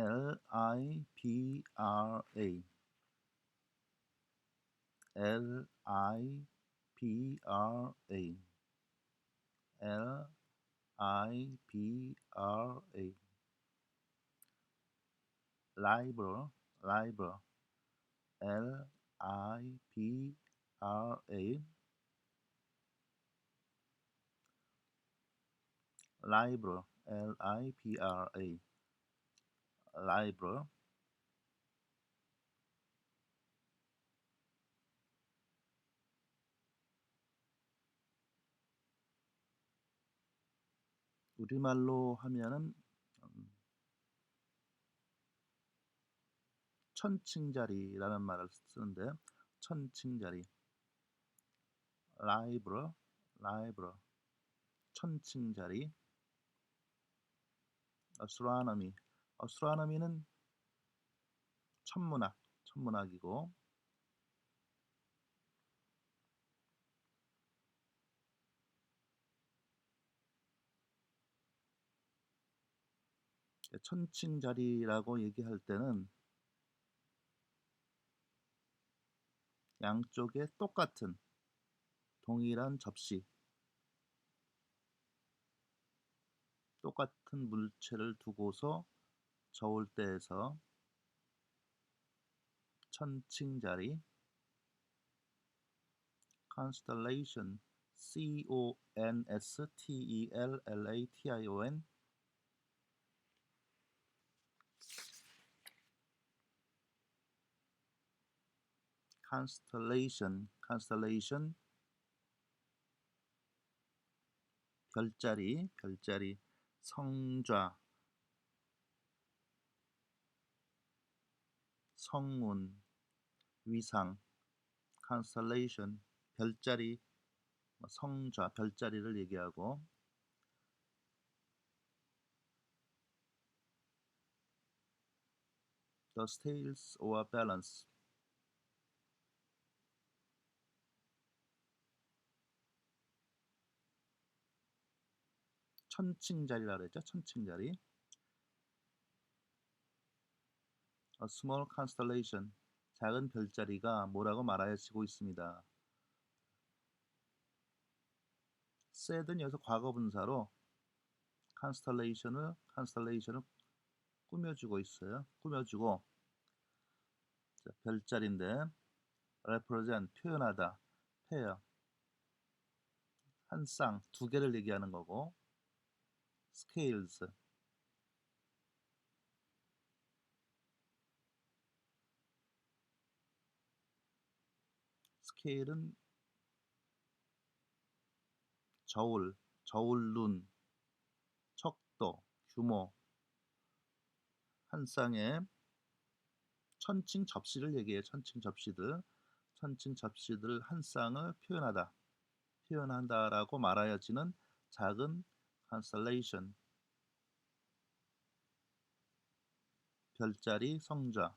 L I B R A. L I B R A. L I B R A. Library library L I B R A. Library L I B R A library 우리말로 하면은 음, 천칭자리라는 말을 쓰는데 천칭자리. 라이브러 라이브러 천칭자리. 어스트로노미 어스트로노미는 천문학 천문학이고 천칭 자리라고 얘기할 때는 양쪽에 똑같은 동일한 접시 똑같은 물체를 두고서 저울 때에서 천칭자리 constellation C O N S T E L L A T I O N constellation constellation 별자리 별자리 성좌 성운 위상 constellation 별자리 성좌 별자리를 얘기하고 the scales or balance 천칭자리라 그랬죠 천칭자리 A small constellation 작은 별자리가 뭐라고 말하여지고 있습니다. said는 여기서 과거분사로 constellation을 constellation을 꾸며주고 있어요. 꾸며주고 자, 별자리인데 represent 표현하다 pair 한 쌍 두 개를 얘기하는 거고 scales 스케일은 저울, 저울눈, 척도, 규모 한 쌍의 천칭 접시를 얘기해요. 천칭 접시들. 천칭 접시들 한 쌍을 표현하다. 표현한다라고 말하여지는 작은 constellation 별자리 성좌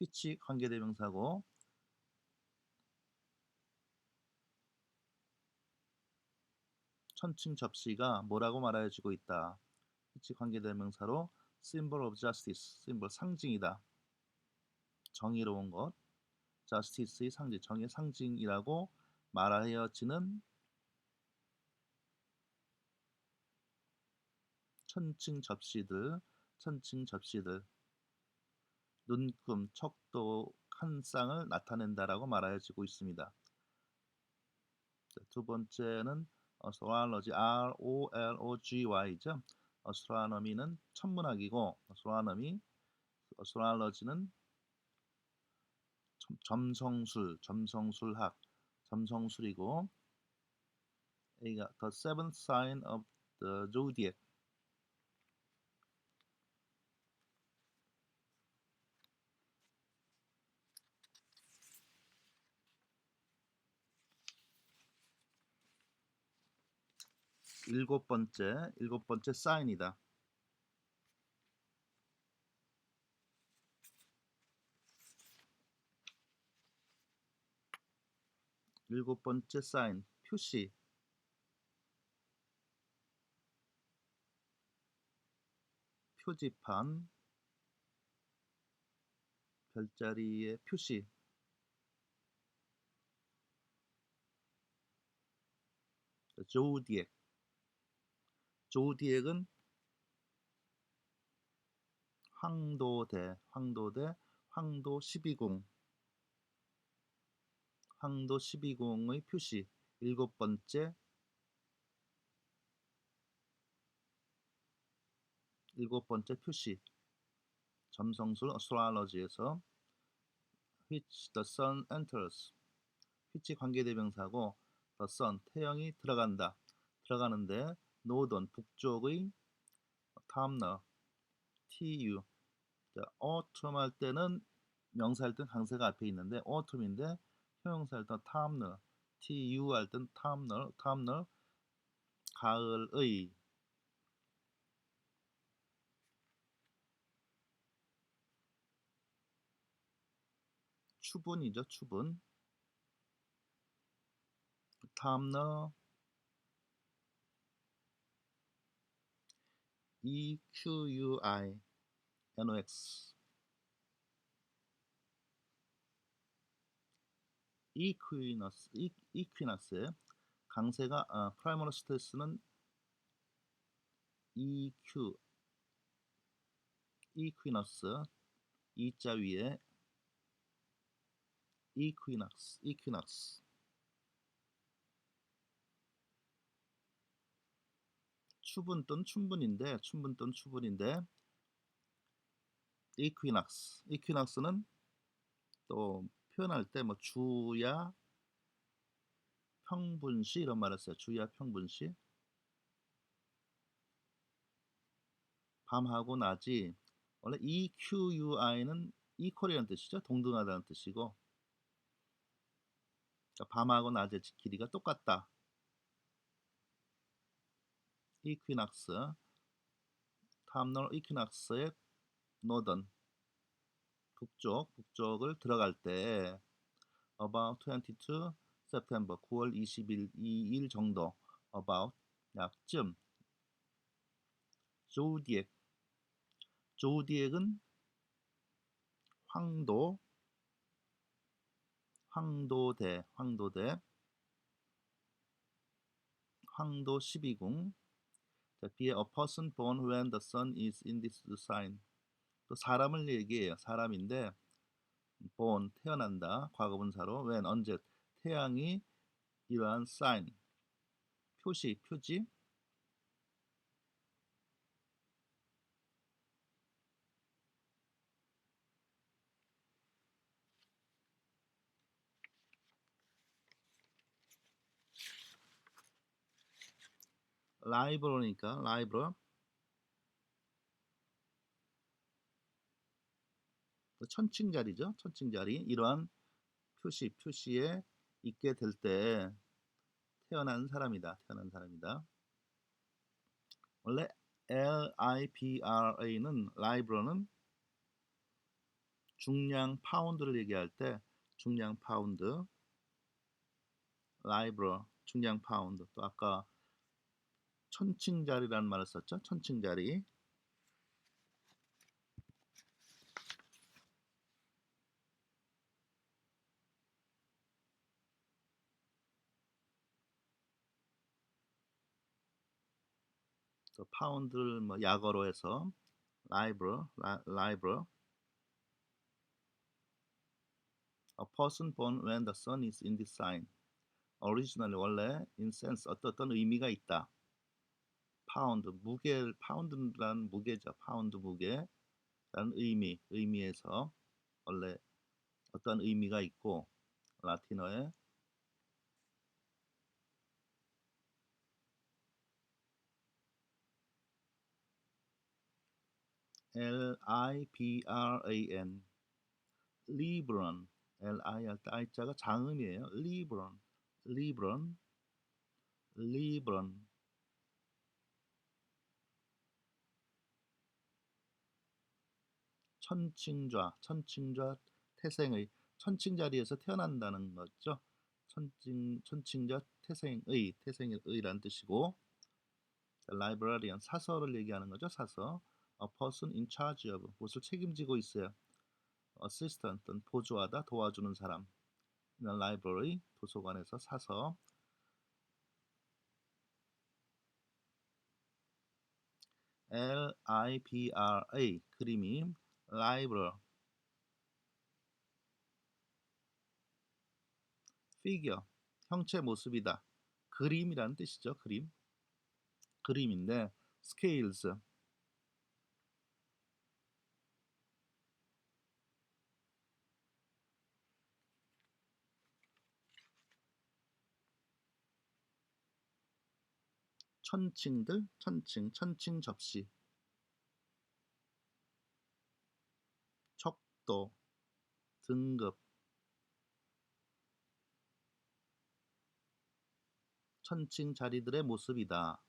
which 관계대명사고 천칭 접시가 뭐라고 말하여지고 있다. which 관계대명사로 symbol of justice, symbol 상징이다. 정의로운 것, justice의 상징, 정의 상징이라고 말하여지는 천칭 접시들, 천칭 접시들, 눈금, 척도 한 쌍을 나타낸다라고 말하여지고 있습니다. 두 번째는 어스트로로지 R O L O G Y죠. 어스트로노미는 천문학이고 어스트로노미 어스트로로지는 점성술, 점성술학, 점성술이고 A가 The Seventh Sign of the Zodiac 일곱 번째, 일곱 번째 사인이다. 일곱 번째 사인, 표시. 표지판 별자리의 표시 조디액 조디액은 황도대 황도대 황도 12궁 황도 12궁의 표시 일곱 번째 일곱 번째 표시. 점성술 astrology에서 which the sun enters. which 관계대명사고 the sun 태영이 들어간다. 들어가는데 northern 북쪽의 탐너 tu 자, autumn 할 때는 명사할 땐 강세가 앞에 있는데 autumn인데 형용사할 땐 탐너 tu 할 땐 탐너 탐너 가을의 추분이죠, 추분. 다음너 EQUI NOX 이퀴너스 이, 이퀴너스 강세가 어, 프라이머리 스트레스는 EQ 이퀴너스 이자 위에 equinox, equinox. 추분 또는 춘분인데, 춘분 또는 추분인데, equinox, equinox는 또 표현할 때 뭐 주야 평분시 이런 말을 써요. 주야 평분시. 밤하고 낮이 원래 EQUI는 equal이라는 뜻이죠. 동등하다는 뜻이고 그러니까 밤하고 낮의 길이가 똑같다. 이퀴낙스 탐널 이퀴낙스의 노던 북쪽 북쪽을 들어갈 때 about 22 September 9월 20일 2일 정도 about 약쯤 조디액 조디액은 황도 황도대, 황도대, 황도 12궁. Be a person born when the sun is in this sign. 또 사람을 얘기해요. 사람인데 born 태어난다. 과거분사로 when 언제 태양이 이러한 sign 표시 표지 라이브러니까 라이브러 천칭 자리죠. 천칭 자리. 이러한 표시 표시에 있게 될 때 태어난 사람이다. 태어난 사람이다. 원래 LIBRA는 라이브러는 중량 파운드를 얘기할 때 중량 파운드 라이브러 중량 파운드. 또 아까 천칭자리라는 말을 썼죠. 천칭자리. 또 파운드를 뭐 약어로 해서 라이브러, 라이브러. A person born when the sun is in this sign. originally 원래 in sense 어떤 의미가 있다. 파운드 무게 파운드란 무게죠. 파운드 무게라는 의미 의미에서 원래 어떤 의미가 있고 라틴어에 L I B R A N 리브론 L I 할때 I자가 장음이에요. 리브론 리브론 리브론 천칭좌, 천칭좌 태생의 천칭 자리에서 태어난다는 거죠. 천칭 천칭좌 태생의 태생의 의란 뜻이고 librarian 사서를 얘기하는 거죠. 사서 a person in charge of 무엇을 책임지고 있어요. assistant 보조하다 도와주는 사람. library 도서관에서 사서 L I B R A 그림이 library figure 형체 모습이다. 그림이라는 뜻이죠. 그림. 그림인데 scales 천칭들, 천칭, 천칭 접시, 척도, 등급, 천칭 자리들의 모습이다.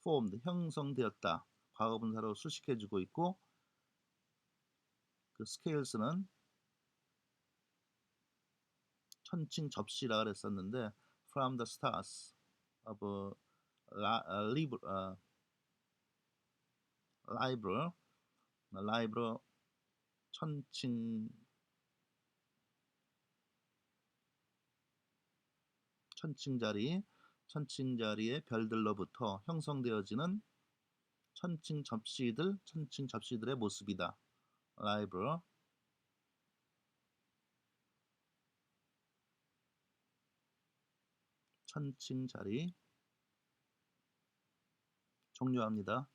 formed, 형성되었다. 과거분사로 수식해주고 있고 그 scales는 천칭 접시라 그랬었는데 from the stars of 라, 아, 리 천칭 천칭자리, 천칭자리의 별들로부터 형성되어지는 천칭 접시들, 천칭 접시들의 모습이다. 라이브러 천칭 자리 종료합니다.